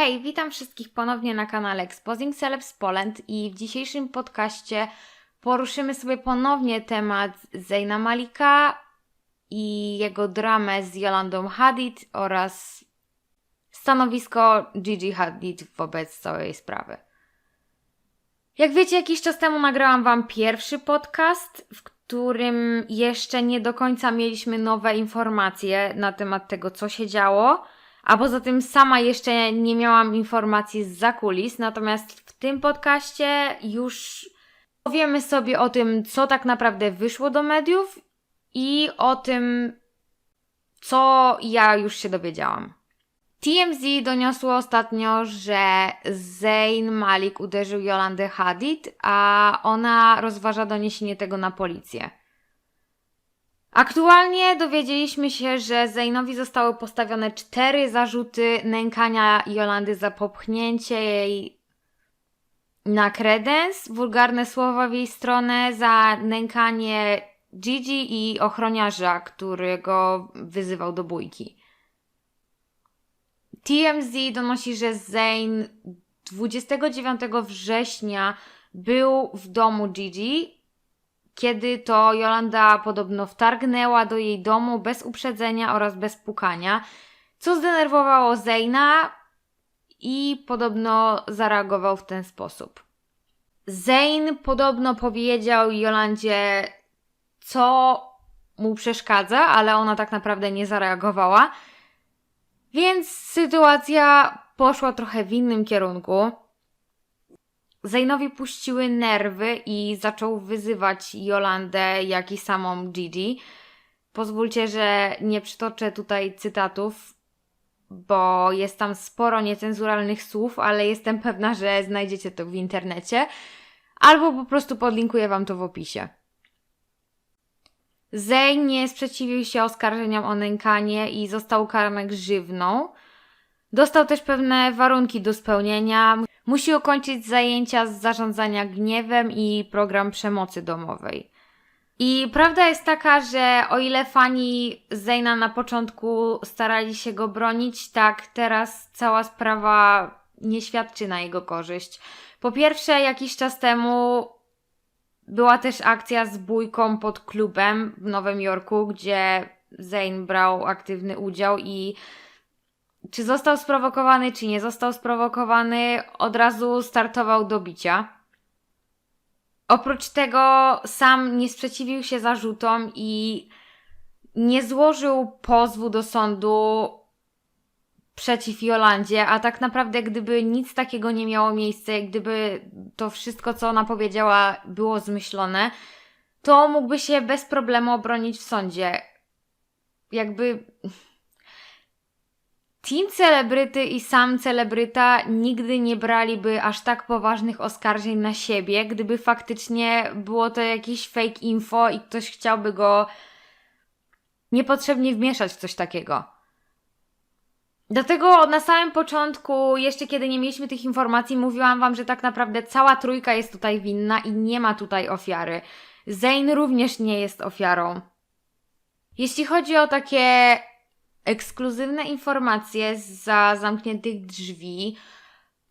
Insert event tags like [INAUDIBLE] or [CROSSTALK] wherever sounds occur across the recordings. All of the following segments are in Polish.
Hej, witam wszystkich ponownie na kanale Exposing Celebs Poland i w dzisiejszym podcaście poruszymy sobie ponownie temat Zeyna Malika i jego dramę z Yolandą Hadid oraz stanowisko Gigi Hadid wobec całej sprawy. Jak wiecie, jakiś czas temu nagrałam Wam pierwszy podcast, w którym jeszcze nie do końca mieliśmy nowe informacje na temat tego, co się działo. A poza tym sama jeszcze nie miałam informacji z zakulis, natomiast w tym podcaście już powiemy sobie o tym, co tak naprawdę wyszło do mediów i o tym, co ja już się dowiedziałam. TMZ doniosło ostatnio, że Zayn Malik uderzył Jolandę Hadid, a ona rozważa doniesienie tego na policję. Aktualnie dowiedzieliśmy się, że Zaynowi zostały postawione cztery zarzuty nękania Jolandy za popchnięcie jej na kredens, wulgarne słowa w jej stronę, za nękanie Gigi i ochroniarza, którego wyzywał do bójki. TMZ donosi, że Zayn 29 września był w domu Gigi, kiedy to Jolanda podobno wtargnęła do jej domu bez uprzedzenia oraz bez pukania, co zdenerwowało Zeyna i podobno zareagował w ten sposób. Zayn podobno powiedział Jolandzie, co mu przeszkadza, ale ona tak naprawdę nie zareagowała. Więc sytuacja poszła trochę w innym kierunku. Zaynowi puściły nerwy i zaczął wyzywać Jolandę, jak i samą Gigi. Pozwólcie, że nie przytoczę tutaj cytatów, bo jest tam sporo niecenzuralnych słów, ale jestem pewna, że znajdziecie to w internecie, albo po prostu podlinkuję Wam to w opisie. Zayn nie sprzeciwił się oskarżeniom o nękanie i został ukarany grzywną. Dostał też pewne warunki do spełnienia. Musi ukończyć zajęcia z zarządzania gniewem i program przemocy domowej. I prawda jest taka, że o ile fani Zeyna na początku starali się go bronić, tak teraz cała sprawa nie świadczy na jego korzyść. Po pierwsze, jakiś czas temu była też akcja z bójką pod klubem w Nowym Jorku, gdzie Zayn brał aktywny udział i czy został sprowokowany, czy nie został sprowokowany, od razu startował do bicia. Oprócz tego sam nie sprzeciwił się zarzutom i nie złożył pozwu do sądu przeciw Jolandzie, a tak naprawdę gdyby nic takiego nie miało miejsca, gdyby to wszystko, co ona powiedziała, było zmyślone, to mógłby się bez problemu obronić w sądzie. Jakby Team celebryty i sam celebryta nigdy nie braliby aż tak poważnych oskarżeń na siebie, gdyby faktycznie było to jakieś fake info i ktoś chciałby go niepotrzebnie wmieszać w coś takiego. Dlatego na samym początku, jeszcze kiedy nie mieliśmy tych informacji, mówiłam Wam, że tak naprawdę cała trójka jest tutaj winna i nie ma tutaj ofiary. Zayn również nie jest ofiarą. Jeśli chodzi o takie ekskluzywne informacje za zamkniętych drzwi,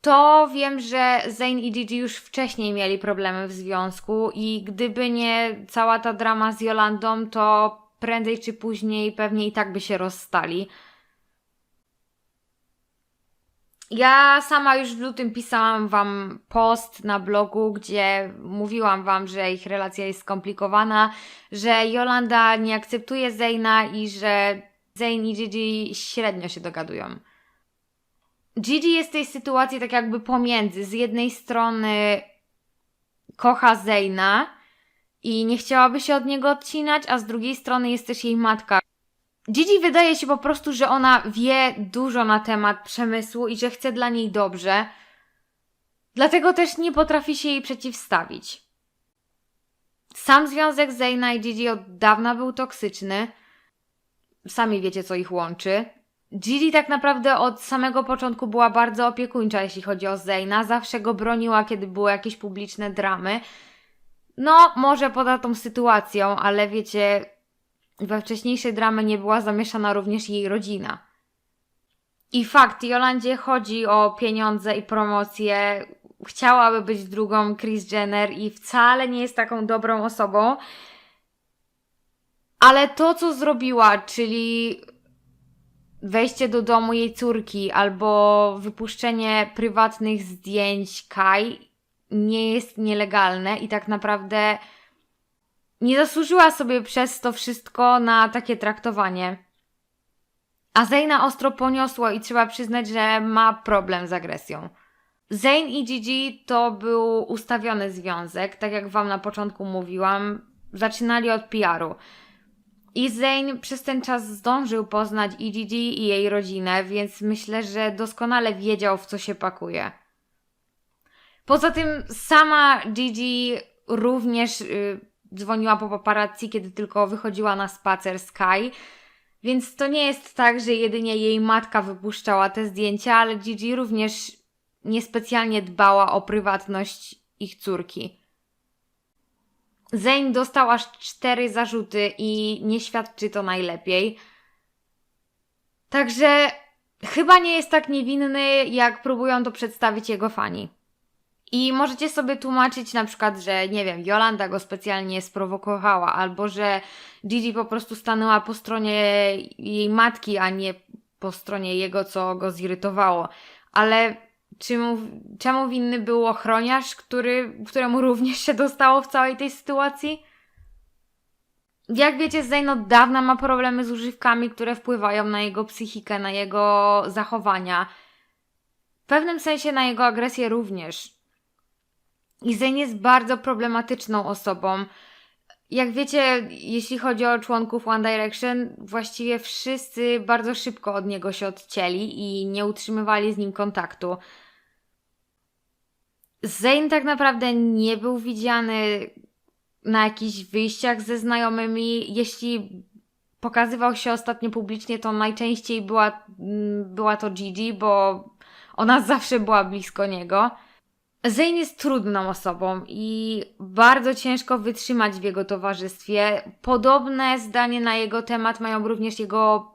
to wiem, że Zayn i Gigi już wcześniej mieli problemy w związku i gdyby nie cała ta drama z Jolandą, to prędzej czy później pewnie i tak by się rozstali. Ja sama już w lutym pisałam Wam post na blogu, gdzie mówiłam Wam, że ich relacja jest skomplikowana, że Jolanda nie akceptuje Zeyna i że Zayn i Gigi średnio się dogadują. Gigi jest w tej sytuacji tak jakby pomiędzy. Z jednej strony kocha Zeyna i nie chciałaby się od niego odcinać, a z drugiej strony jest też jej matka. Gigi wydaje się po prostu, że ona wie dużo na temat przemysłu i że chce dla niej dobrze. Dlatego też nie potrafi się jej przeciwstawić. Sam związek Zeyna i Gigi od dawna był toksyczny. Sami wiecie, co ich łączy. Gigi tak naprawdę od samego początku była bardzo opiekuńcza, jeśli chodzi o Zeyna. Zawsze go broniła, kiedy były jakieś publiczne dramy. No, może poza tą sytuacją, ale wiecie, we wcześniejszej dramy nie była zamieszana również jej rodzina. I fakt, Jolandzie chodzi o pieniądze i promocje. Chciałaby być drugą Kris Jenner i wcale nie jest taką dobrą osobą. Ale to, co zrobiła, czyli wejście do domu jej córki albo wypuszczenie prywatnych zdjęć Kai, nie jest nielegalne i tak naprawdę nie zasłużyła sobie przez to wszystko na takie traktowanie. A Zayna ostro poniosło i trzeba przyznać, że ma problem z agresją. Zayn i Gigi to był ustawiony związek, tak jak Wam na początku mówiłam. Zaczynali od PR-u. I Zayn przez ten czas zdążył poznać Gigi i jej rodzinę, więc myślę, że doskonale wiedział, w co się pakuje. Poza tym sama Gigi również y, dzwoniła po paparazzi, kiedy tylko wychodziła na spacer Kai. Więc to nie jest tak, że jedynie jej matka wypuszczała te zdjęcia, ale Gigi również niespecjalnie dbała o prywatność ich córki. Zayn dostał aż cztery zarzuty i nie świadczy to najlepiej. Także chyba nie jest tak niewinny, jak próbują to przedstawić jego fani. I możecie sobie tłumaczyć na przykład, że nie wiem, Jolanda go specjalnie sprowokowała, albo że Gigi po prostu stanęła po stronie jej matki, a nie po stronie jego, co go zirytowało. Ale czemu, czemu winny był ochroniarz, który, któremu również się dostało w całej tej sytuacji? Jak wiecie, Zayn od dawna ma problemy z używkami, które wpływają na jego psychikę, na jego zachowania. W pewnym sensie na jego agresję również. I Zayn jest bardzo problematyczną osobą. Jak wiecie, jeśli chodzi o członków One Direction, właściwie wszyscy bardzo szybko od niego się odcięli i nie utrzymywali z nim kontaktu. Zayn tak naprawdę nie był widziany na jakichś wyjściach ze znajomymi. Jeśli pokazywał się ostatnio publicznie, to najczęściej była, mm, była to Gigi, bo ona [LAUGHS] zawsze była blisko niego. Zayn jest trudną osobą i bardzo ciężko wytrzymać w jego towarzystwie. Podobne zdanie na jego temat mają również jego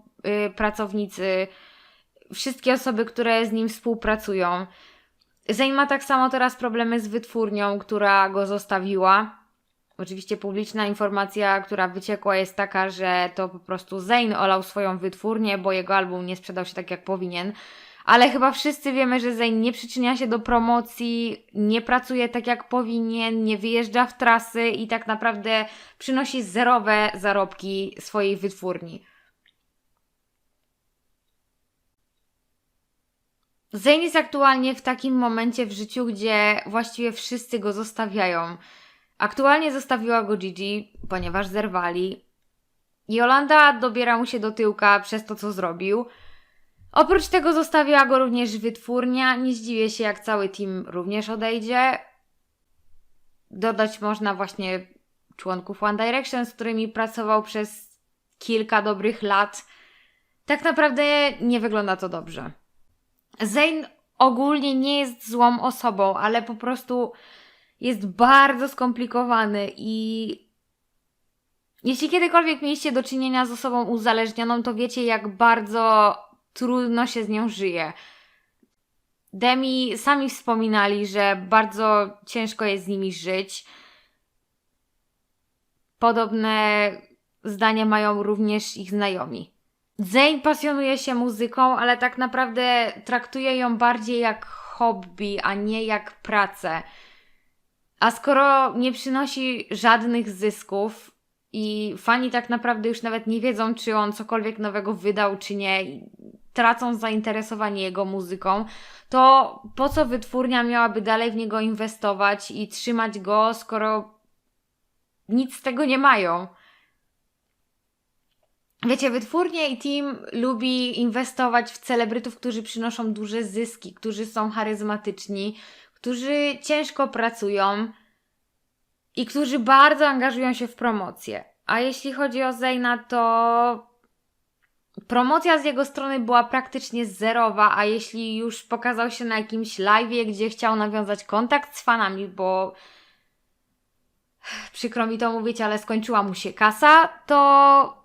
y, pracownicy, wszystkie osoby, które z nim współpracują. Zayn ma tak samo teraz problemy z wytwórnią, która go zostawiła. Oczywiście publiczna informacja, która wyciekła jest taka, że to po prostu Zayn olał swoją wytwórnię, bo jego album nie sprzedał się tak jak powinien. Ale chyba wszyscy wiemy, że Zayn nie przyczynia się do promocji, nie pracuje tak jak powinien, nie wyjeżdża w trasy i tak naprawdę przynosi zerowe zarobki swojej wytwórni. Zayn jest aktualnie w takim momencie w życiu, gdzie właściwie wszyscy go zostawiają. Aktualnie zostawiła go Gigi, ponieważ zerwali. Jolanda dobiera mu się do tyłka przez to, co zrobił. Oprócz tego zostawiła go również wytwórnia. Nie zdziwię się, jak cały team również odejdzie. Dodać można właśnie członków One Direction, z którymi pracował przez kilka dobrych lat. Tak naprawdę nie wygląda to dobrze. Zayn ogólnie nie jest złą osobą, ale po prostu jest bardzo skomplikowany i jeśli kiedykolwiek mieliście do czynienia z osobą uzależnioną, to wiecie, jak bardzo trudno się z nią żyje. Demi sami wspominali, że bardzo ciężko jest z nimi żyć. Podobne zdania mają również ich znajomi. Zayn pasjonuje się muzyką, ale tak naprawdę traktuje ją bardziej jak hobby, a nie jak pracę. A skoro nie przynosi żadnych zysków i fani tak naprawdę już nawet nie wiedzą, czy on cokolwiek nowego wydał, czy nie, tracą zainteresowanie jego muzyką, to po co wytwórnia miałaby dalej w niego inwestować i trzymać go, skoro nic z tego nie mają? Wiecie, wytwórnie i team lubi inwestować w celebrytów, którzy przynoszą duże zyski, którzy są charyzmatyczni, którzy ciężko pracują i którzy bardzo angażują się w promocję. A jeśli chodzi o Zayna, to promocja z jego strony była praktycznie zerowa, a jeśli już pokazał się na jakimś live, gdzie chciał nawiązać kontakt z fanami, bo przykro mi to mówić, ale skończyła mu się kasa, to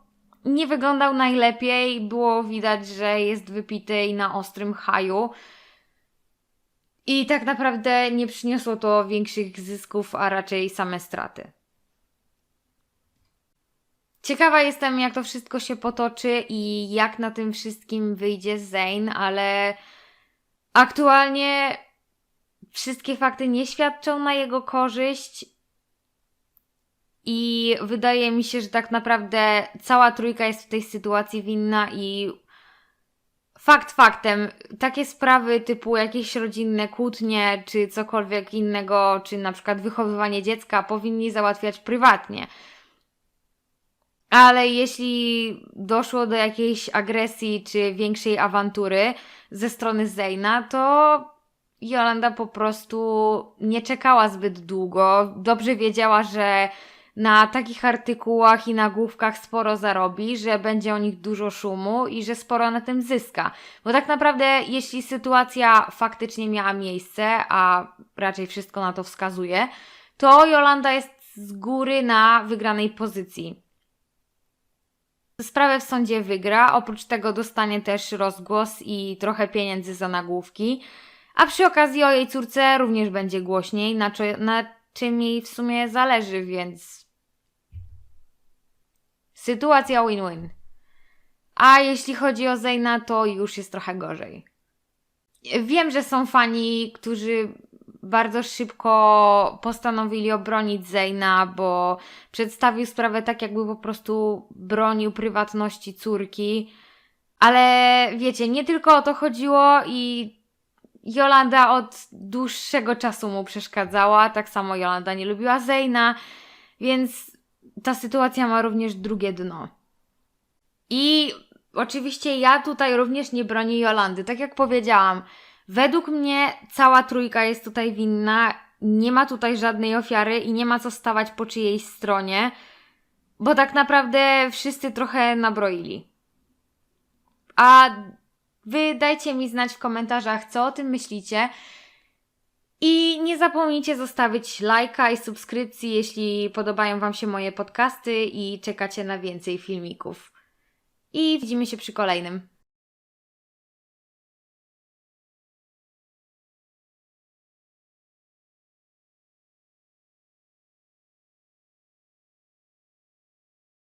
nie wyglądał najlepiej. Było widać, że jest wypity i na ostrym haju. I tak naprawdę nie przyniosło to większych zysków, a raczej same straty. Ciekawa jestem, jak to wszystko się potoczy i jak na tym wszystkim wyjdzie Zane, ale aktualnie wszystkie fakty nie świadczą na jego korzyść. I wydaje mi się, że tak naprawdę cała trójka jest w tej sytuacji winna i fakt faktem, takie sprawy typu jakieś rodzinne kłótnie, czy cokolwiek innego, czy na przykład wychowywanie dziecka powinni załatwiać prywatnie. Ale jeśli doszło do jakiejś agresji czy większej awantury ze strony Zejna, to Jolanda po prostu nie czekała zbyt długo. Dobrze wiedziała, że na takich artykułach i nagłówkach sporo zarobi, że będzie o nich dużo szumu i że sporo na tym zyska. Bo tak naprawdę, jeśli sytuacja faktycznie miała miejsce, a raczej wszystko na to wskazuje, to Jolanda jest z góry na wygranej pozycji. Sprawę w sądzie wygra, oprócz tego dostanie też rozgłos i trochę pieniędzy za nagłówki. A przy okazji o jej córce również będzie głośniej, na, na czym jej w sumie zależy, więc. Sytuacja win-win. A jeśli chodzi o Zejna, to już jest trochę gorzej. Wiem, że są fani, którzy bardzo szybko postanowili obronić Zejna, bo przedstawił sprawę tak, jakby po prostu bronił prywatności córki. Ale wiecie, nie tylko o to chodziło i Jolanda od dłuższego czasu mu przeszkadzała, tak samo Jolanda nie lubiła Zejna, więc ta sytuacja ma również drugie dno. I oczywiście ja tutaj również nie bronię Jolandy. Tak jak powiedziałam, według mnie cała trójka jest tutaj winna. Nie ma tutaj żadnej ofiary i nie ma co stawać po czyjejś stronie, bo tak naprawdę wszyscy trochę nabroili. A Wy dajcie mi znać w komentarzach, co o tym myślicie. I nie zapomnijcie zostawić lajka i subskrypcji, jeśli podobają Wam się moje podcasty i czekacie na więcej filmików. I widzimy się przy kolejnym.